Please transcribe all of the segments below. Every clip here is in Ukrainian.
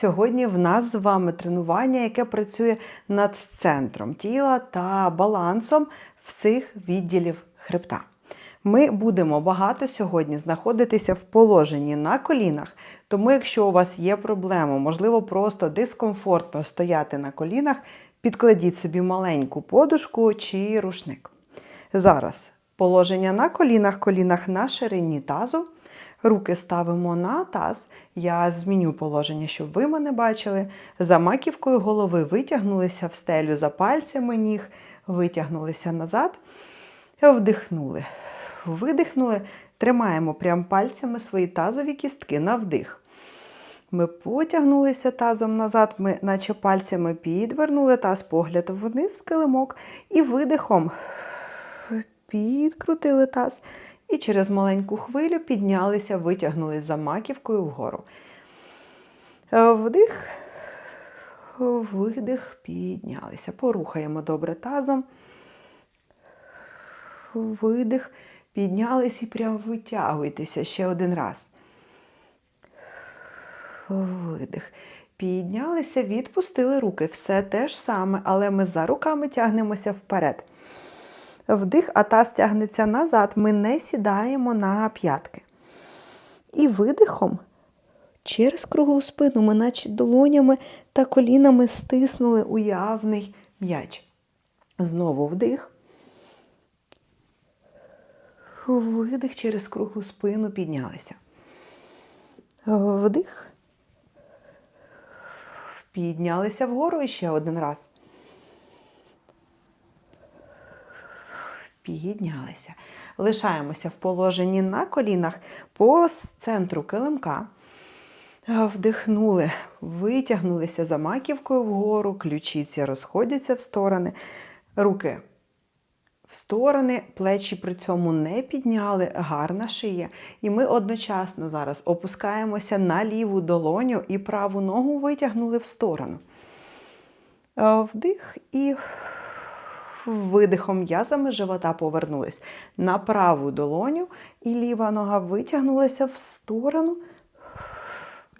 Сьогодні в нас з вами тренування, яке працює над центром тіла та балансом всіх відділів хребта. Ми будемо багато сьогодні знаходитися в положенні на колінах, тому якщо у вас є проблема, можливо, просто дискомфортно стояти на колінах, підкладіть собі маленьку подушку чи рушник. Зараз положення на колінах, колінах на ширині тазу. Руки ставимо на таз. Я зміню положення, щоб ви мене бачили. За маківкою голови витягнулися в стелю за пальцями ніг, витягнулися назад, вдихнули. Видихнули, тримаємо прям пальцями свої тазові кістки на вдих. Ми потягнулися тазом назад, ми, наче пальцями підвернули таз погляд вниз в килимок і видихом підкрутили таз. І через маленьку хвилю піднялися, витягнули за маківкою вгору. Е, Вдих, видих, піднялися. Порухаємо добре тазом. Видих, піднялись і прям витягуйтеся ще один раз. Видих. Піднялися, відпустили руки. Все те ж саме, але ми за руками тягнемося вперед. Вдих, а таз тягнеться назад. Ми не сідаємо на п'ятки. І видихом через круглу спину ми, наче долонями та колінами стиснули уявний м'яч. Знову вдих. Видих через круглу спину піднялися. Вдих. Піднялися вгору і ще один раз. Піднялися. Лишаємося в положенні на колінах по центру килимка. Вдихнули, витягнулися за маківкою вгору, ключиці розходяться в сторони. Руки в сторони, плечі при цьому не підняли, гарна шия. І ми одночасно зараз опускаємося на ліву долоню і праву ногу витягнули в сторону. Вдих і видихом м'язами живота повернулись на праву долоню, і ліва нога витягнулася в сторону.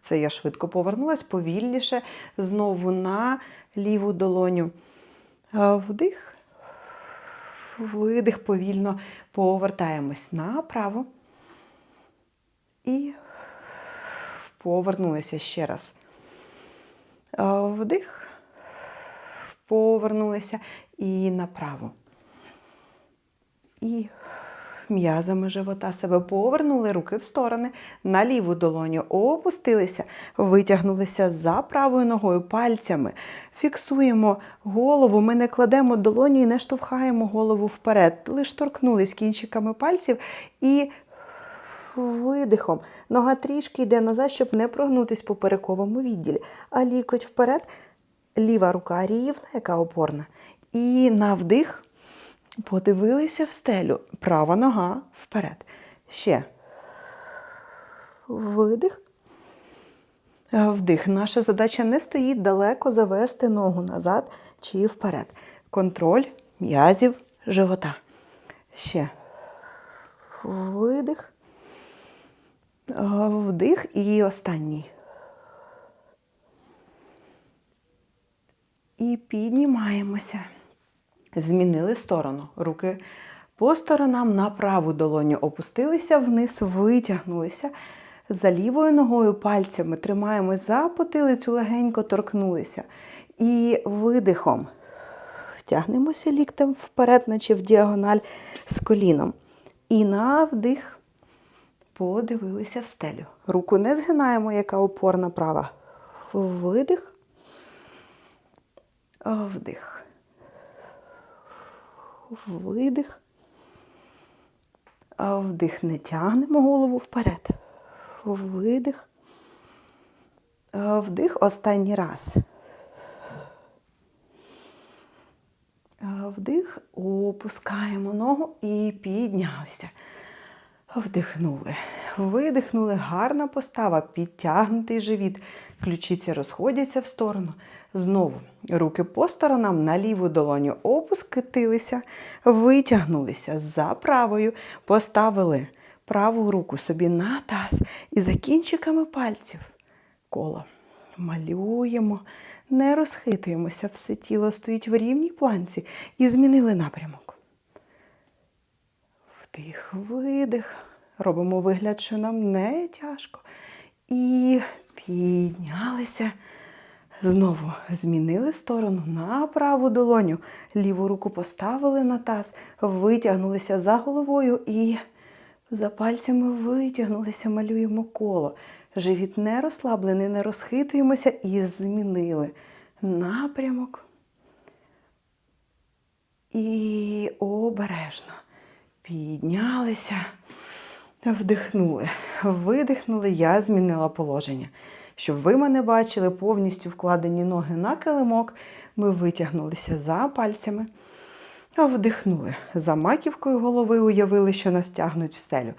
Це я швидко повернулася, повільніше, знову на ліву долоню. Вдих. Видих повільно повертаємось направо. І повернулися ще раз. Вдих. Повернулися і направо. І м'язами живота себе повернули, руки в сторони, на ліву долоню опустилися, витягнулися за правою ногою пальцями. Фіксуємо голову, ми не кладемо долоню і не штовхаємо голову вперед. Лише торкнулись кінчиками пальців і видихом. Нога трішки йде назад, щоб не прогнутись по перековому відділі. А лікоть вперед, ліва рука рівна, яка опорна. І на вдих подивилися в стелю. Права нога вперед. Ще. Видих. Вдих. Наша задача не стоїть далеко завести ногу назад чи вперед. Контроль м'язів живота. Ще. Видих. Вдих і останній. І піднімаємося. Змінили сторону. Руки по сторонам на праву долоню опустилися вниз, витягнулися. За лівою ногою пальцями тримаємось за потилицю, легенько торкнулися. І видихом тягнемося ліктем вперед, наче в діагональ з коліном. І на вдих подивилися в стелю. Руку не згинаємо, яка опорна права. Видих. Вдих. Видих. Вдих. Не тягнемо голову вперед. Видих. Вдих останній раз. Вдих, опускаємо ногу і піднялися. Вдихнули. Видихнули. Гарна постава, підтягнутий живіт. Ключиці розходяться в сторону. Знову руки по сторонам на ліву долоню опускатилися, витягнулися за правою, поставили праву руку собі на таз і за кінчиками пальців коло. Малюємо, не розхитуємося, все тіло стоїть в рівній планці і змінили напрямок. Вдих, видих. Робимо вигляд, що нам не тяжко. І піднялися. Знову змінили сторону на праву долоню. Ліву руку поставили на таз, витягнулися за головою і за пальцями витягнулися, малюємо коло. Живіт не розслаблений, не розхитуємося і змінили напрямок. І обережно піднялися, вдихнули, видихнули, я змінила положення. Щоб ви мене бачили, повністю вкладені ноги на килимок, ми витягнулися за пальцями, вдихнули. За маківкою голови уявили, що нас тягнуть в стелю.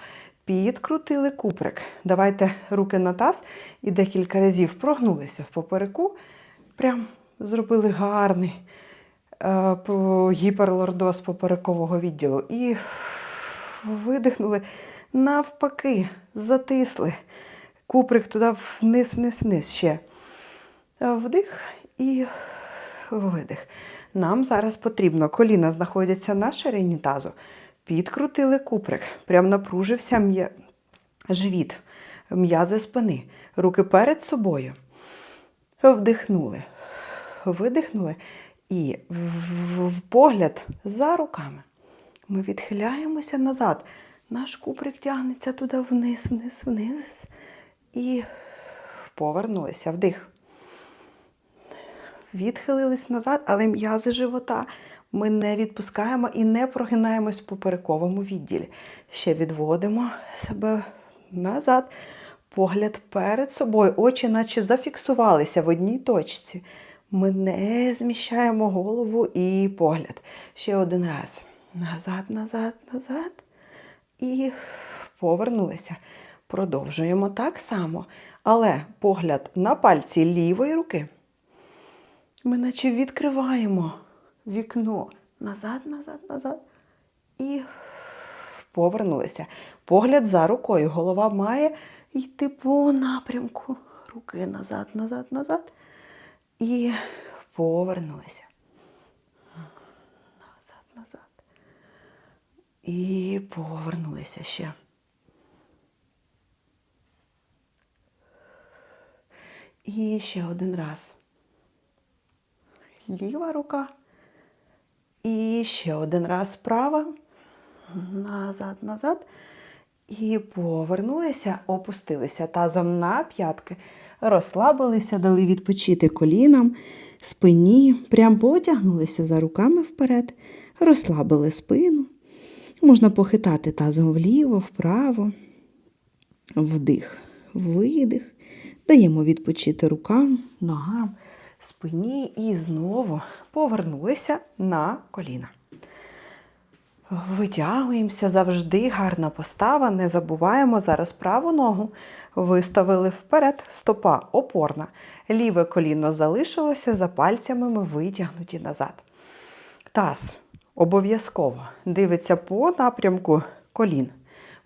Підкрутили куприк. Давайте руки на таз і декілька разів прогнулися в попереку. Прям зробили гарний е, гіперлордоз поперекового відділу. І видихнули навпаки, затисли. Куприк туди вниз, вниз, вниз ще. Вдих і видих. Нам зараз потрібно. Коліна знаходяться на ширині тазу. Підкрутили куприк. Прям напружився м'я... живіт, м'язи спини. Руки перед собою. Вдихнули. Видихнули. І погляд за руками. Ми відхиляємося назад. Наш куприк тягнеться туди вниз, вниз, вниз. І повернулися. Вдих. Відхилились назад, але м'язи живота ми не відпускаємо і не прогинаємось в поперековому відділі. Ще відводимо себе назад. Погляд перед собою. Очі наче зафіксувалися в одній точці. Ми не зміщаємо голову і погляд. Ще один раз. Назад, назад, назад. І повернулися. Продовжуємо так само. Але погляд на пальці лівої руки. Ми наче відкриваємо вікно назад, назад, назад. І повернулися. Погляд за рукою. Голова має йти по напрямку. Руки назад, назад, назад. І повернулися. Назад, назад. І повернулися ще. І ще один раз. Ліва рука. І ще один раз права. Назад, назад. І повернулися, опустилися тазом на п'ятки, розслабилися, дали відпочити колінам, спині, прям потягнулися за руками вперед, розслабили спину. Можна похитати тазом вліво, вправо. Вдих, видих. Даємо відпочити рукам, ногам, спині і знову повернулися на коліна. Витягуємося завжди гарна постава. Не забуваємо зараз праву ногу. Виставили вперед, стопа опорна. Ліве коліно залишилося, за пальцями ми витягнуті назад. Таз обов'язково дивиться по напрямку колін.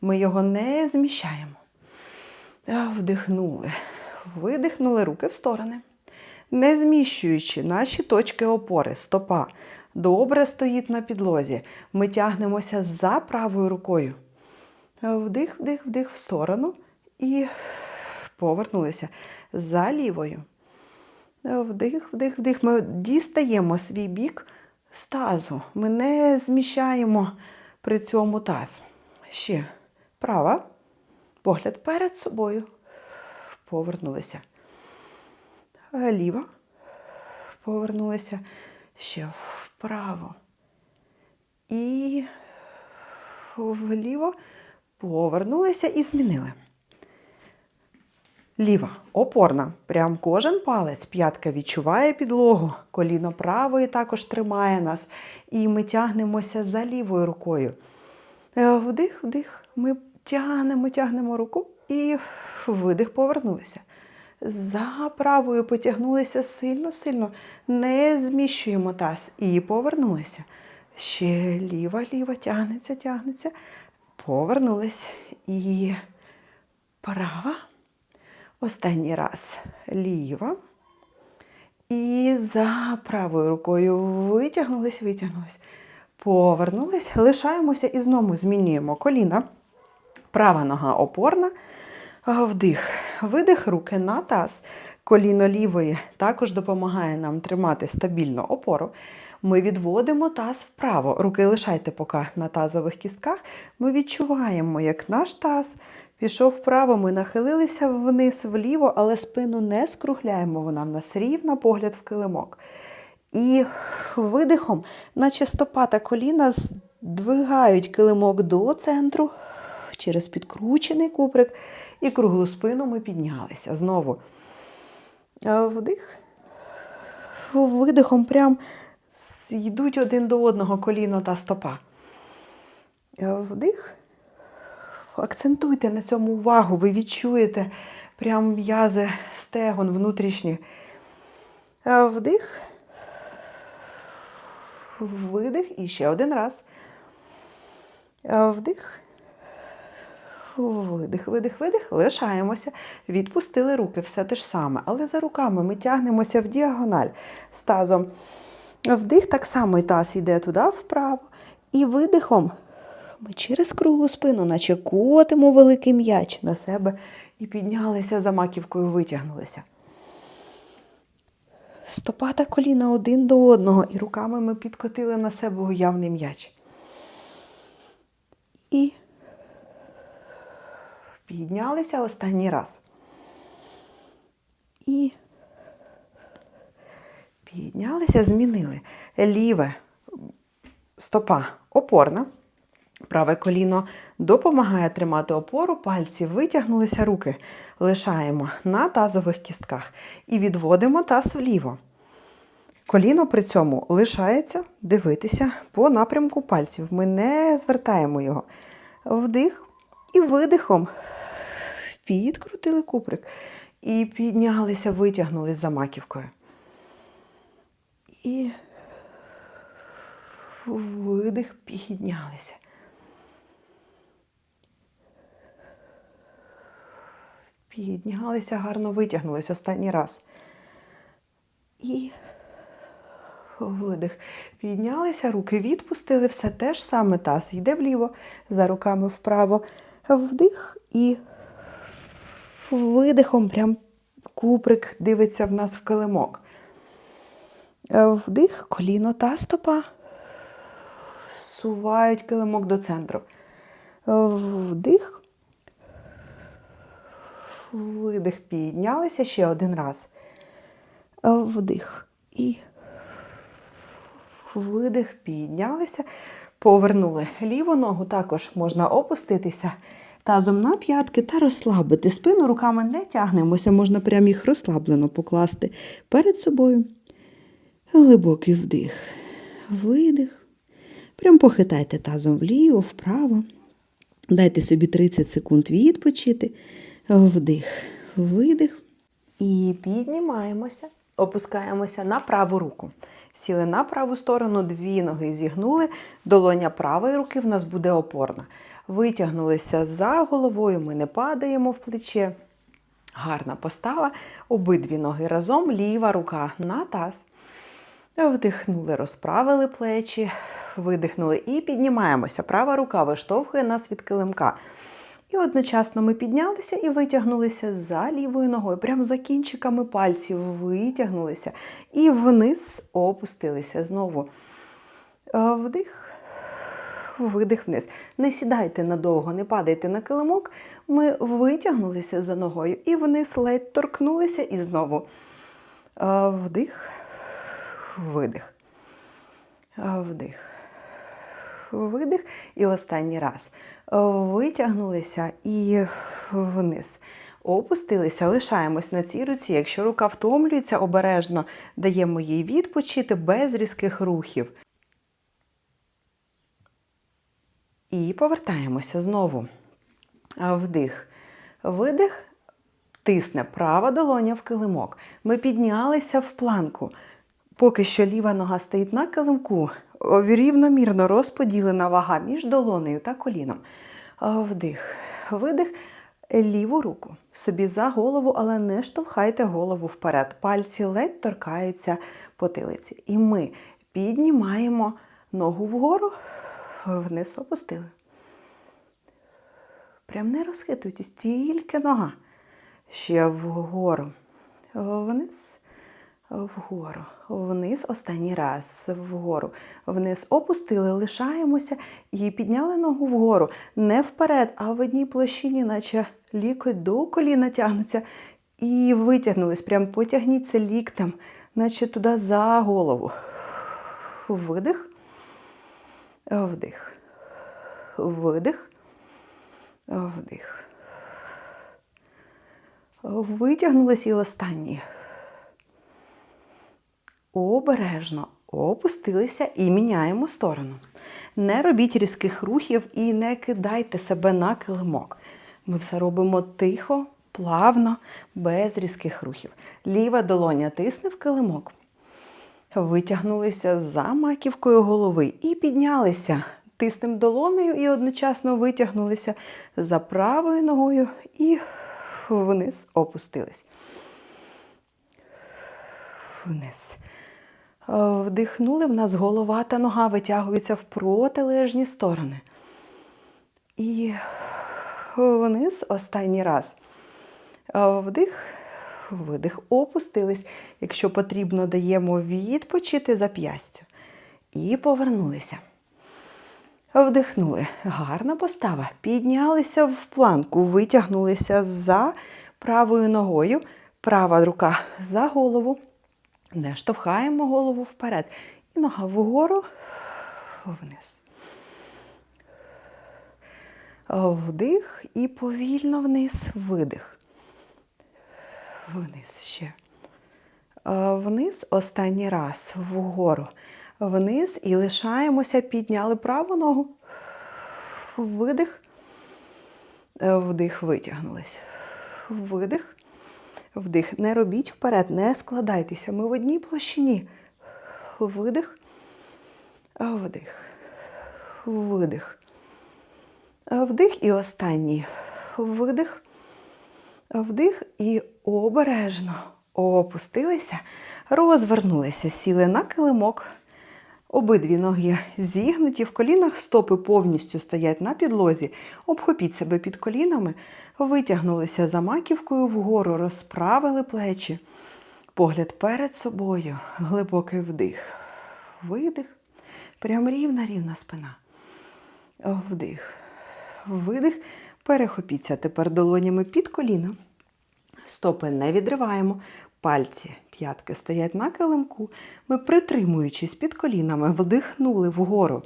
Ми його не зміщаємо. Вдихнули. Видихнули руки в сторони. Не зміщуючи наші точки опори, стопа добре стоїть на підлозі. Ми тягнемося за правою рукою. Вдих, вдих, вдих в сторону і повернулися за лівою. Вдих, вдих, вдих. Ми дістаємо свій бік з тазу. Ми не зміщаємо при цьому таз. Ще права. Погляд перед собою. Повернулися. Ліва. Повернулися. Ще вправо. І вліво. Повернулися і змінили. Ліва, опорна. Прям кожен палець. П'ятка відчуває підлогу. Коліно правої також тримає нас. І ми тягнемося за лівою рукою. Е, Вдих, вдих. Ми тягнемо, тягнемо руку і видих повернулися. За правою потягнулися сильно-сильно. Не зміщуємо таз. І повернулися. Ще ліва, ліва, тягнеться, тягнеться. Повернулись. І права. Останній раз ліва. І за правою рукою витягнулись, витягнулись. Повернулись, лишаємося і знову змінюємо коліна. Права нога опорна. Вдих. Видих, руки на таз. Коліно лівої також допомагає нам тримати стабільну опору. Ми відводимо таз вправо. Руки лишайте поки на тазових кістках. Ми відчуваємо, як наш таз пішов вправо. Ми нахилилися вниз вліво, але спину не скругляємо. Вона в нас рівна, погляд в килимок. І видихом, наче стопа та коліна здвигають килимок до центру через підкручений куприк. І круглу спину ми піднялися. Знову Е, вдих. Видихом прям йдуть один до одного коліно та стопа. Е, Вдих. Акцентуйте на цьому увагу. Ви відчуєте прям м'язи стегон внутрішні. Е, Вдих. Видих. І ще один раз. Е, Вдих. Видих, видих, видих. Лишаємося. Відпустили руки, все те ж саме. Але за руками ми тягнемося в діагональ з тазом. Вдих так само і таз йде туди вправо. І видихом ми через круглу спину, наче котимо великий м'яч на себе і піднялися за маківкою, витягнулися. Стопа та коліна один до одного, і руками ми підкотили на себе уявний м'яч. І піднялися останній раз. І піднялися, змінили. Ліве стопа опорна. Праве коліно допомагає тримати опору, пальці витягнулися, руки лишаємо на тазових кістках і відводимо таз вліво. Коліно при цьому лишається дивитися по напрямку пальців. Ми не звертаємо його. Вдих і видихом підкрутили куприк. І піднялися, витягнулись за маківкою. І видих, піднялися. Піднялися, гарно витягнулись останній раз. І видих. Піднялися, руки відпустили, все те ж саме таз йде вліво, за руками вправо. Вдих і видихом прям куприк дивиться в нас в килимок. Вдих, коліно та стопа. Сувають килимок до центру. Вдих. Видих, піднялися ще один раз. Вдих. І видих, піднялися, повернули ліву ногу, також можна опуститися тазом на п'ятки та розслабити спину, руками не тягнемося, можна прям їх розслаблено покласти перед собою. Глибокий вдих, видих. Прям похитайте тазом вліво, вправо. Дайте собі 30 секунд відпочити. Вдих, видих. І піднімаємося, опускаємося на праву руку. Сіли на праву сторону, дві ноги зігнули, долоня правої руки в нас буде опорна. Витягнулися за головою, ми не падаємо в плече. Гарна постава. Обидві ноги разом, ліва рука на таз. Вдихнули, розправили плечі, видихнули і піднімаємося. Права рука виштовхує нас від килимка. І одночасно ми піднялися і витягнулися за лівою ногою, прямо за кінчиками пальців витягнулися і вниз опустилися знову. Вдих, видих вниз. Не сідайте надовго, не падайте на килимок. Ми витягнулися за ногою і вниз ледь торкнулися і знову. Вдих, видих. Вдих. Видих. І останній раз. Витягнулися і вниз. Опустилися, лишаємось на цій руці. Якщо рука втомлюється, обережно даємо їй відпочити без різких рухів. І повертаємося знову. Вдих. Видих. Тисне права долоня в килимок. Ми піднялися в планку. Поки що ліва нога стоїть на килимку, рівномірно розподілена вага між долонею та коліном. Вдих, видих. ліву руку собі за голову, але не штовхайте голову вперед. Пальці ледь торкаються потилиці. І ми піднімаємо ногу вгору, вниз опустили. Прям не розхитуйтесь, тільки нога. Ще вгору. Вниз, вгору, вниз останній раз, вгору, вниз опустили, лишаємося і підняли ногу вгору. Не вперед, а в одній площині, наче лікоть до коліна тягнеться. І витягнулись. Прям потягніться ліктем, наче туди за голову. Видих, вдих, видих, вдих. Витягнулись і останні. Обережно опустилися і міняємо сторону. Не робіть різких рухів і не кидайте себе на килимок. Ми все робимо тихо, плавно, без різких рухів. Ліва долоня тисне в килимок. Витягнулися за маківкою голови і піднялися. Тиснем долонею і одночасно витягнулися за правою ногою і вниз опустились. Вниз. Вдихнули, в нас голова та нога витягуються в протилежні сторони. І вниз останній раз. Вдих, видих, опустились. Якщо потрібно, даємо відпочити зап'ястю. І повернулися. Вдихнули. Гарна постава. Піднялися в планку, витягнулися за правою ногою. Права рука за голову. Не штовхаємо голову вперед. І нога вгору, вниз. Вдих і повільно вниз, видих. Вниз ще. Вниз останній раз, вгору. Вниз і лишаємося, підняли праву ногу. Видих. Вдих, витягнулись. Видих. Вдих. Не робіть вперед, не складайтеся. Ми в одній площині. Видих. Вдих. Видих. Вдих і останній. Видих. Вдих і обережно опустилися, розвернулися, сіли на килимок. Обидві ноги зігнуті в колінах, стопи повністю стоять на підлозі. Обхопіть себе під колінами, витягнулися за маківкою вгору, розправили плечі. Погляд перед собою, глибокий вдих. Видих. Прям рівна рівна спина. Вдих. Видих. Перехопіться тепер долонями під коліна. Стопи не відриваємо. Пальці п'ятки стоять на килимку. Ми, притримуючись під колінами, вдихнули вгору.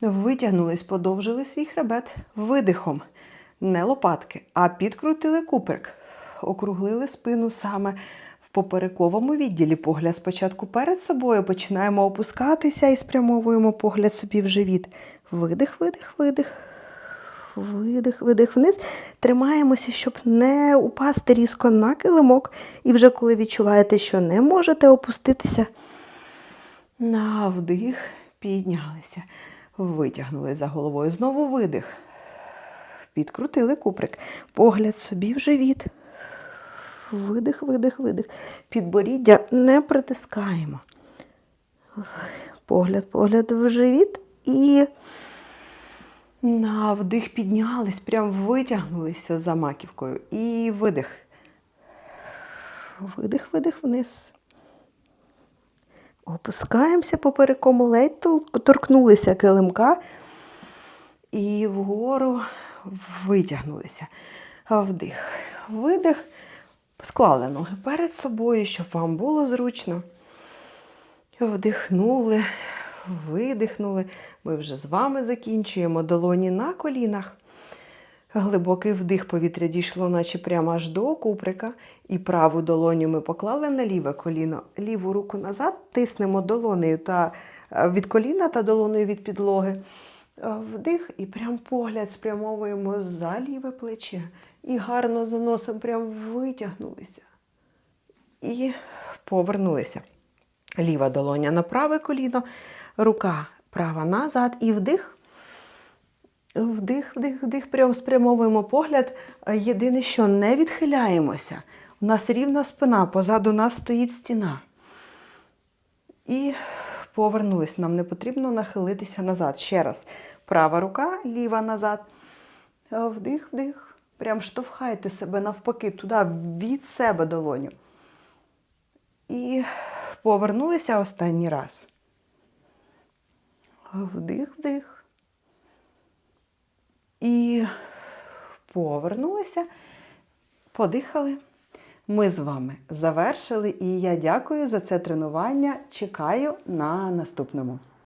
Витягнулись, подовжили свій хребет видихом. Не лопатки, а підкрутили куприк. Округлили спину саме в поперековому відділі. Погляд спочатку перед собою. Починаємо опускатися і спрямовуємо погляд собі в живіт. Видих, видих, видих. Видих, видих вниз. Тримаємося, щоб не упасти різко на килимок. І вже коли відчуваєте, що не можете опуститися, на вдих, піднялися. Витягнули за головою. Знову видих. Підкрутили куприк. Погляд собі в живіт. Видих, видих, видих. Підборіддя не притискаємо. Погляд, погляд в живіт і. На вдих піднялись, прям витягнулися за маківкою. І видих. Видих, видих вниз. Опускаємося поперекому, ледь торкнулися килимка. І вгору витягнулися. Вдих. Видих. Склали ноги перед собою, щоб вам було зручно. Вдихнули, видихнули. Ми вже з вами закінчуємо долоні на колінах. Глибокий вдих повітря дійшло, наче прямо аж до куприка. І праву долоню ми поклали на ліве коліно, ліву руку назад, тиснемо долонею та від коліна та долонею від підлоги. Вдих і прям погляд спрямовуємо за ліве плече. І гарно за носом прям витягнулися. І повернулися. Ліва долоня на праве коліно, рука права назад і вдих. Вдих, вдих, вдих, прямо спрямовуємо погляд. Єдине, що не відхиляємося. У нас рівна спина, позаду нас стоїть стіна. І повернулись. Нам не потрібно нахилитися назад. Ще раз. Права рука, ліва назад. Вдих, вдих. Прям штовхайте себе навпаки, туди, від себе долоню. І повернулися останній раз. Вдих, вдих. І повернулися, подихали. Ми з вами завершили, і я дякую за це тренування. Чекаю на наступному.